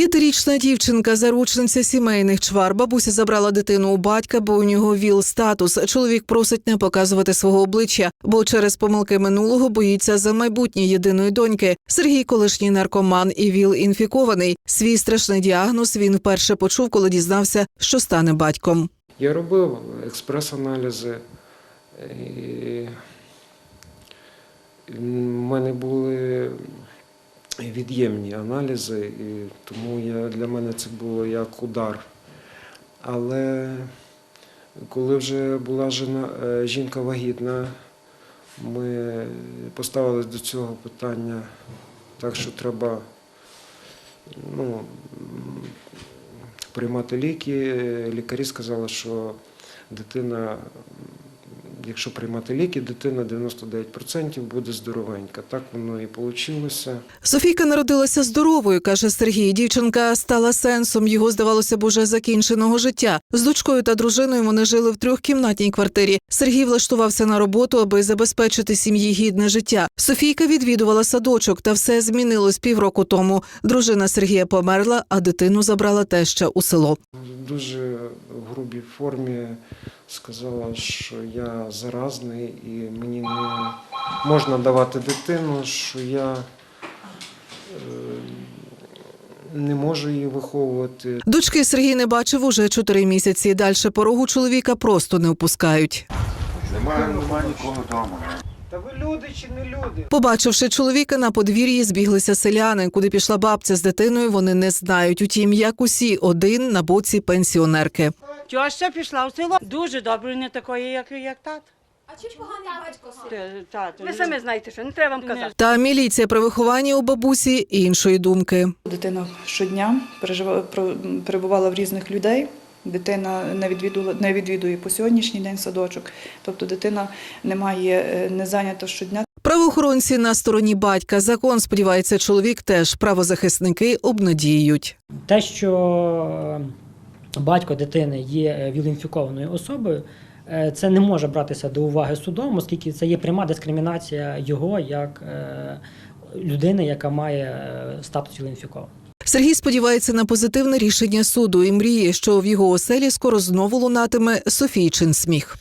П'ятирічна дівчинка, заручниця сімейних чвар. Бабуся забрала дитину у батька, бо у нього віл статус. Чоловік просить не показувати свого обличчя, бо через помилки минулого боїться за майбутнє єдиної доньки. Сергій колишній наркоман і віл інфікований. Свій страшний діагноз він вперше почув, коли дізнався, що стане батьком. Я робив експрес-аналізи. В мене були від'ємні аналізи, і тому я, для мене це було як удар. Але коли вже була жена, е, жінка вагітна, ми поставили до цього питання так, що треба ну, приймати ліки. Лікарі сказали, що дитина, якщо приймати ліки, дитина 99% буде здоровенька. Так воно і вийшло. Софійка народилася здоровою, каже Сергій. Дівчинка стала сенсом його, здавалося б, уже закінченого життя. З дочкою та дружиною вони жили в трьохкімнатній квартирі. Сергій влаштувався на роботу, аби забезпечити сім'ї гідне життя. Софійка відвідувала садочок, та все змінилось півроку тому. Дружина Сергія померла, а дитину забрала теща у село. В дуже грубій формі сказала, що я заразний і мені не можна давати дитину, що я е, не можу її виховувати. Дочки Сергій не бачив уже чотири місяці. Дальше порогу чоловіка просто не впускають. Немає, немає нікого вдома. Та ви люди чи не люди? Побачивши чоловіка на подвір'ї, збіглися селяни. Куди пішла бабця з дитиною, вони не знають. Утім, як усі, один на боці пенсіонерки. Тьоща пішла в село. Дуже добре, не такої, як, як тат. А чи поганий батько син? Те- тато. Ви самі знаєте, що не треба вам казати. Та міліція при вихованні у бабусі іншої думки. Дитина щодня пережива- про- перебувала в різних людей. Дитина не відвідувала, не відвідує по сьогоднішній день садочок. Тобто дитина не має е, не зайнята щодня. Правоохоронці на стороні батька. Закон сподівається, чоловік теж правозахисники обнадіюють. Те, що батько дитини є вілінфікованою особою, е, це не може братися до уваги судом, оскільки це є пряма дискримінація його як е, людини, яка має е, статус віл-інфікованого. Сергій сподівається на позитивне рішення суду і мріє, що в його оселі скоро знову лунатиме Софійчин сміх.